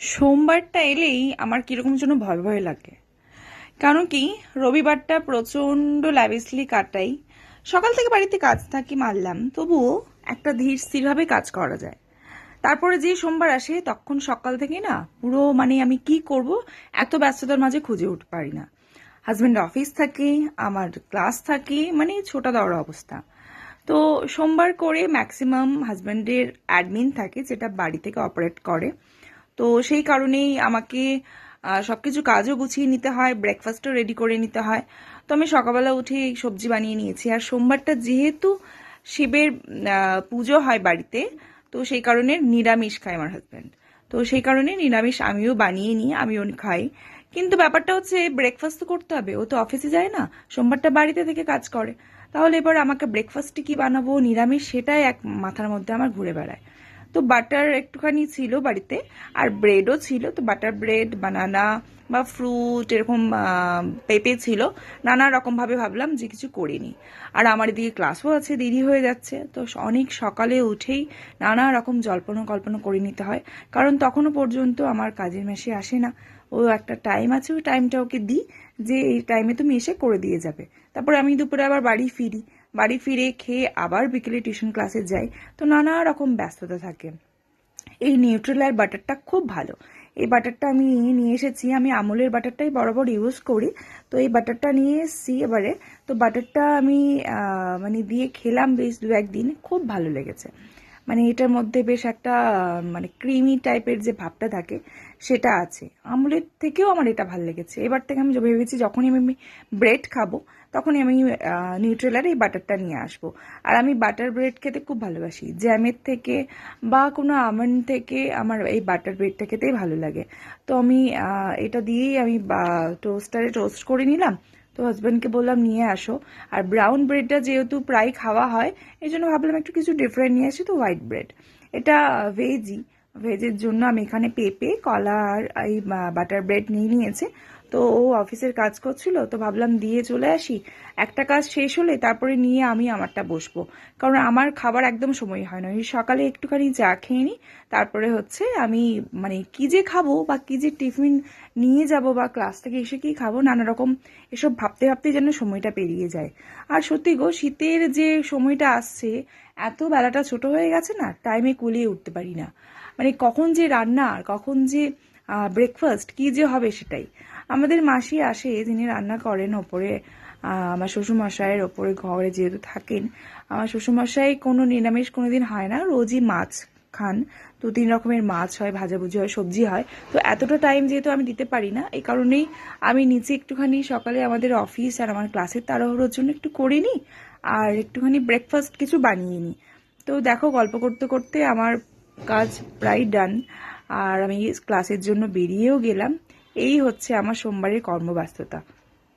সোমবারটা এলেই আমার কীরকম যেন ভয় ভয় লাগে। কারণ কি, রবিবারটা প্রচণ্ড ল্যাভিসলি কাটাই। সকাল থেকে বাড়িতে কাজ থাকি মারলাম তবুও একটা ধীর স্থিরভাবে কাজ করা যায়। তারপরে যে সোমবার আসে, তখন সকাল থেকে না পুরো মানে আমি কি করব, এত ব্যস্ততার মাঝে খুঁজে উঠতে পারি না। হাজব্যান্ড অফিস থাকে, আমার ক্লাস থাকে মানে ছোটা দেওয়ার অবস্থা। তো সোমবার করে ম্যাক্সিমাম হাজব্যান্ডের অ্যাডমিন থাকে, যেটা বাড়ি থেকে অপারেট করে। তো সেই কারণেই আমাকে সব কিছু কাজও গুছিয়ে নিতে হয় ব্রেকফাস্টও রেডি করে নিতে হয়। তো আমি সকালবেলা উঠে সবজি বানিয়ে নিয়েছি। আর সোমবারটা যেহেতু শিবের পুজো হয় বাড়িতে, তো সেই কারণে নিরামিষ খায় আমার হাজব্যান্ড তো সেই কারণে নিরামিষ আমিও বানিয়ে নিই, আমিও খাই। কিন্তু ব্যাপারটা হচ্ছে ব্রেকফাস্ট তো করতে হবে, ও তো অফিসে যায় না, সোমবারটা বাড়িতে থেকে কাজ করে। তাহলে এবার আমাকে ব্রেকফাস্টে কি বানাবো, নিরামিষ সেটাই এক মাথার মধ্যে আমার ঘুরে বেড়ায়। তো বাটার একটুখানি ছিল বাড়িতে, আর ব্রেডও ছিল, তো বাটার ব্রেড বানানা বা ফ্রুট এরকম পেঁপে ছিল। নানা রকমভাবে ভাবলাম যে কিছু করিনি। আর আমার এদিকে ক্লাসও আছে, দেরি হয়ে যাচ্ছে। তো অনেক সকালে উঠেই নানা রকম জল্পনা কল্পনা করে নিতে হয়। কারণ তখনও পর্যন্ত আমার কাজের মেশে আসে না। ও একটা টাইম আছে, ওই টাইমটা ওকে দিই যে এই টাইমে তুমি এসে করে দিয়ে যাবে। তারপরে আমি দুপুরে আবার বাড়ি ফিরি। বাড়ি ফিরে খেয়ে আবার বিকেলে টিউশন ক্লাসে যাই, তো নানা রকম ব্যস্ততা থাকে। এই নিউট্রেলার বাটারটা খুব ভালো। এই বাটারটা আমি নিয়ে এসেছি, আমি আমুলের বাটারটাই বরাবর ইউজ করি। তো এই বাটারটা নিয়ে এসেছি এবারে। তো বাটারটা আমি মানে দিয়ে খেলাম বেশ দু একদিন, খুব ভালো লেগেছে। মানে এটার মধ্যে বেশ একটা মানে ক্রিমি টাইপের যে ভাবটা থাকে, সেটা আছে। আমুলের থেকেও আমার এটা ভালো লেগেছে। এবার থেকে আমি ভেবেছি যখনই আমি ব্রেড খাব তখনই আমি নিউট্রেলার এই বাটারটা নিয়ে আসব। আর আমি বাটার ব্রেড খেতে খুব ভালোবাসি। জ্যামের থেকে বা কোনো আমন্ড থেকে আমার এই বাটার ব্রেডটা খেতেই ভালো লাগে। তো আমি এটা দিয়েই আমি টোস্টারে টোস্ট করে নিলাম। তো হাজব্যান্ডকে বললাম, নিয়ে আসো। আর ব্রাউন ব্রেডটা যেহেতু প্রায় খাওয়া হয় এই জন্য ভাবলাম একটু কিছু ডিফারেন্ট নিয়ে আসি, তো হোয়াইট ব্রেড এটা ভেজই ভেজের জন্য আমি এখানে পেঁপে, কলা আর এই বাটার ব্রেড নিয়ে নিয়েছে। তো ও অফিসের কাজ করছিল, তো ভাবলাম দিয়ে চলে আসি। একটা কাজ শেষ হলে তারপরে নিয়ে আমি আমারটা বসবো। কারণ আমার খাবার একদম সময় হয় না। সকালে একটুখানি চা খেয়ে নিই তারপরে হচ্ছে আমি মানে কি যে খাব বা কি যে টিফিন নিয়ে যাব বা ক্লাস থেকে এসে কি খাব, নানা রকম এসব ভাবতে ভাবতে যেন সময়টা পেরিয়ে যায়। আর সত্যি গো, শীতের যে সময়টা আসছে, এত বেলাটা ছোট হয়ে গেছে না টাইমে কুলিয়ে উঠতে পারি না। মানে কখন যে রান্না আর কখন যে ব্রেকফাস্ট কি যে হবে সেটাই। আমাদের মাসি আসে, যিনি রান্না করেন ওপরে আমার শ্বশুরমশাইয়ের ওপরে ঘরে যেহেতু থাকেন, আমার শ্বশুরমশাই কোনো নিরামিষ কোনোদিন হয় না, রোজই মাছ খান। দু, তিন রকমের মাছ হয়, ভাজাভুজি হয়, সবজি হয়। তো এতটা টাইম যেহেতু আমি দিতে পারি না, এই কারণেই আমি নিচে একটুখানি সকালে আমাদের অফিস আর আমার ক্লাসের তাড়াহুড়োর জন্য একটু করে নিই, আর একটুখানি ব্রেকফাস্ট কিছু বানিয়ে নিই। তো দেখো, গল্প করতে করতে আমার কাজ প্রায় ডান আর আমি ক্লাসের জন্য বেরিয়েও গেলাম। এই হচ্ছে আমার সোমবারের কর্মব্যস্ততা।